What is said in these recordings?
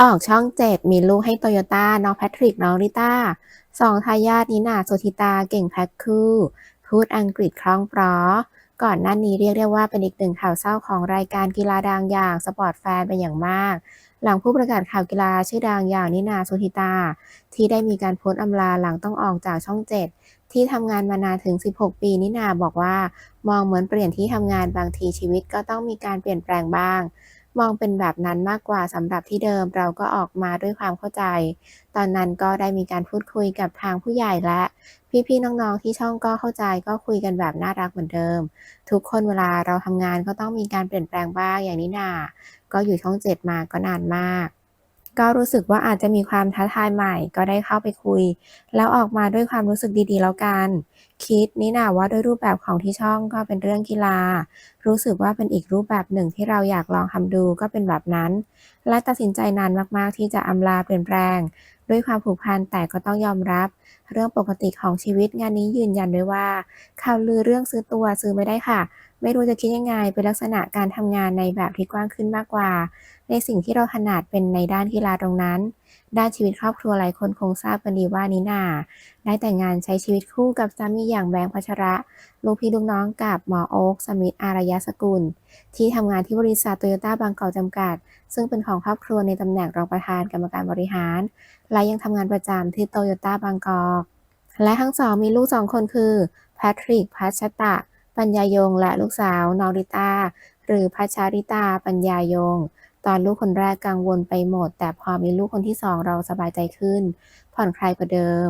ออกช่องเจ็ดมีลูกให้โตโยต้าน้องแพทริก น้องริต้าสองทายาทนินาโสธิตาเก่งแพ็คคู่ พูดอังกฤษคล่องปลอก่อนหน้านี้เรียกได้ว่าเป็นอีกหนึ่งข่าวเศร้าของรายการกีฬาดังอย่างสปอร์ตแฟนเป็นอย่างมาก หลังผู้ประกาศข่าวกีฬาชื่อดังอย่างนินาโสธิตา ที่ได้มีการโพสต์อำลาหลังต้องออกจากช่องเจ็ดที่ทำงานมานานถึง 16 ปีนินาบอกว่า มองเหมือนเปลี่ยนที่ทำงานบางทีชีวิตก็ต้องมีการเปลี่ยนแปลงบ้าง มองเป็นแบบนั้นมากกว่าสำหรับที่เดิมเราก็ออกมาด้วยความเข้าใจ ตอนนั้นก็ได้มีการพูดคุยกับทางผู้ใหญ่และ พี่ๆน้องๆที่ช่องก็เข้าใจก็คุยกันแบบน่ารักเหมือนเดิม ทุกคนเวลาเราทำงานก็ต้องมีการเปลี่ยนแปลงบ้างอย่างนี้นาก็อยู่ช่องเจ็ดมาก็นานมาก ก็รู้สึกว่าอาจจะมีความท้าทายใหม่ ก็ได้เข้าไปคุย แล้วออกมาด้วยความรู้สึกดีๆ แล้วกัน คิดนี่นะว่าด้วยรูปแบบของที่ช่องก็เป็นเรื่องกีฬา รู้สึกว่าเป็นอีกรูปแบบหนึ่งที่เราอยากลองทำดูก็เป็นแบบนั้น และตัดสินใจนานมากๆที่จะอำลาเปลี่ยนแปลงด้วยความผูกพันแต่ก็ต้องยอมรับ เรื่องปกติของชีวิตงานนี้ยืนยันด้วยว่าข่าวลือเรื่องซื้อตัวซื้อไม่ได้ค่ะ ไม่รู้จะคิดยังไงเป็นลักษณะการทำงานในแบบที่กว้างขึ้นมากกว่า ในสิ่งที่เราถนัดเป็นในด้านกีฬาตรงนั้น ด้านชีวิตครอบครัวหลายคนคงทราบกันดีว่านิน่าได้แต่งงานใช้ชีวิตคู่กับสามีอย่างแบงค์พัชระลูกพี่ลูกน้องกับหมอโอ๊คสมิธอารยสกุล ที่ทำงานที่บริษัทโตโยต้าบางกอกจำกัด ซึ่งเป็นของครอบครัวในตำแหน่งรองประธานกรรมการบริหาร และยังทำงานประจำที่โตโยต้าบางกอก และทั้งสองมีลูกสองคนคือ แพทริก พัชตะ ปัญญายง และลูกสาวนอริตา หรือพัชาริตา ปัญญายง ตอนลูกคนแรกกังวลไปหมด แต่พอมีลูกคนที่สองเราสบายใจขึ้น ผ่อนคลายกว่าเดิม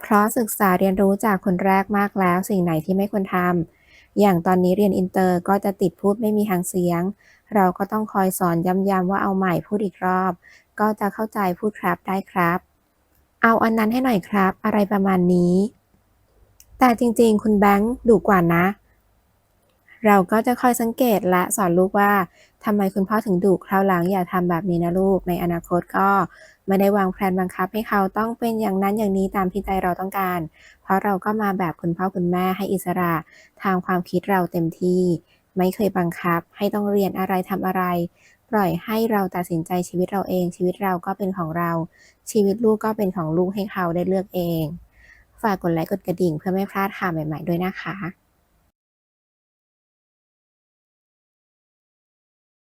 เพราะศึกษาเรียนรู้จากคนแรกมากแล้ว สิ่งไหนที่ไม่ควรทำ อย่างตอนนี้เรียนอินเตอร์ก็จะติดพูดไม่มีหางเสียง เราก็ต้องคอยสอนย้ำๆว่าเอาใหม่พูดอีกรอบ ก็จะเข้าใจพูดครับได้ครับ เอาอันนั้นให้หน่อยครับ อะไรประมาณนี้ แต่จริงๆ คุณแบงค์ดุกว่านะ เราก็จะคอยสังเกตและสอนลูกว่าทำไมคุณพ่อถึงดุคราวหลังอย่าทำแบบนี้นะลูกในอนาคตก็ไม่ได้วางแผนบังคับให้เขาต้องเป็นอย่างนั้นอย่างนี้ตามที่ใจเราต้องการ เพราะเราก็มาแบบคุณพ่อคุณแม่ให้อิสระทางความคิดเราเต็มที่ ไม่เคยบังคับ ให้ต้องเรียนอะไรทำอะไร ปล่อยให้เราตัดสินใจชีวิตเราเอง ชีวิตเราก็เป็นของเรา ชีวิตลูกก็เป็นของลูกให้เขาได้เลือกเอง ฝากกดไลค์กดกระดิ่งเพื่อไม่พลาดข่าวใหม่ ๆ ด้วยนะคะ